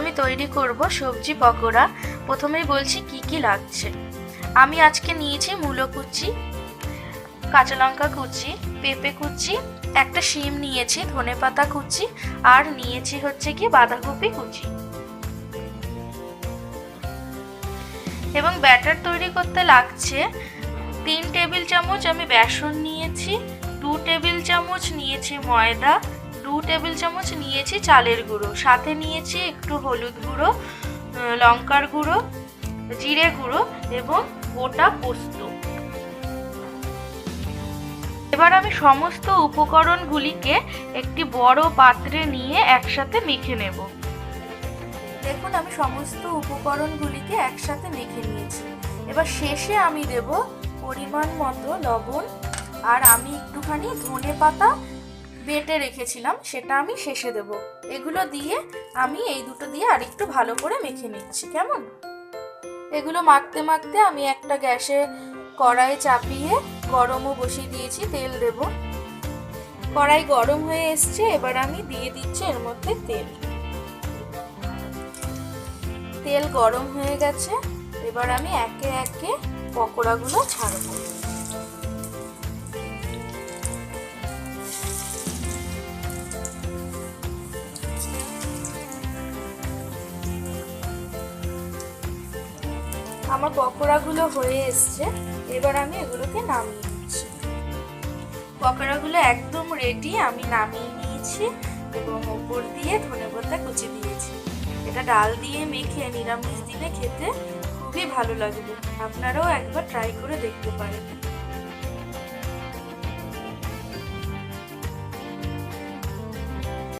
আমি তৈরি করব সবজি পকোড়া, প্রথমেই বলছি কি কি লাগছে। আমি আজকে নিয়েছি মূলো কুচি, কাঁচা লঙ্কা কুচি, পেঁপে কুচি, একটা শিম নিয়েছি ধনেপাতা কুচি, আর নিয়েছি হচ্ছে কি বাঁধাকপি কুচি। এবং ব্যাটার তৈরি করতে লাগছে তিন টেবিল চামচ আমি বেসন নিয়েছি, দু টেবিল চামচ নিয়েছি ময়দা দু টেবিল চামচ নিয়েছি চালের গুঁড়ো। সাথে নিয়েছি একটু হলুদ গুঁড়ো লঙ্কার গুঁড়ো, জিরে গুঁড়ো এবং গোটা পোস্ত। এবার আমি সমস্ত উপকরণগুলিকে একটি বড় পাত্রে নিয়ে একসাথে মেখে নেব। দেখুন, আমি সমস্ত উপকরণগুলিকে একসাথে মেখে নিয়েছি। এবার শেষে আমি দেব পরিমাণ মতো লবণ, আর আমি একটুখানি ধনে পাতা বেটে রেখেছিলাম, সেটা আমি শেষে দেব। এগুলো দিয়ে আমি এই দুটো দিয়ে আরেকটু ভালো করে মেখে নিচ্ছি, কেমন? এগুলো মাখতে মাখতে আমি একটা গ্যাসে কড়াই চাপিয়ে গরমও বসিয়ে দিয়েছি, তেল দেব। কড়াই গরম হয়ে এসছে, এবার আমি দিয়ে দিচ্ছি এর মধ্যে তেল। তেল গরম হয়ে গেছে, এবার আমি একে একে পকোড়াগুলো ছাড়বো। আমার পকোড়াগুলো হয়ে এসছে, এবার আমি এগুলোকে নামিয়ে নিচ্ছি। পকোড়াগুলো একদম রেডি আমি নামিয়ে নিয়েছি এবং ওপর দিয়ে ধনে পাতা কুচি দিয়েছি। এটা ডাল দিয়ে মেখে, নিরামিষ দিনে খেতে খুবই ভালো লাগবে আপনারাও একবার ট্রাই করে দেখতে পারেন।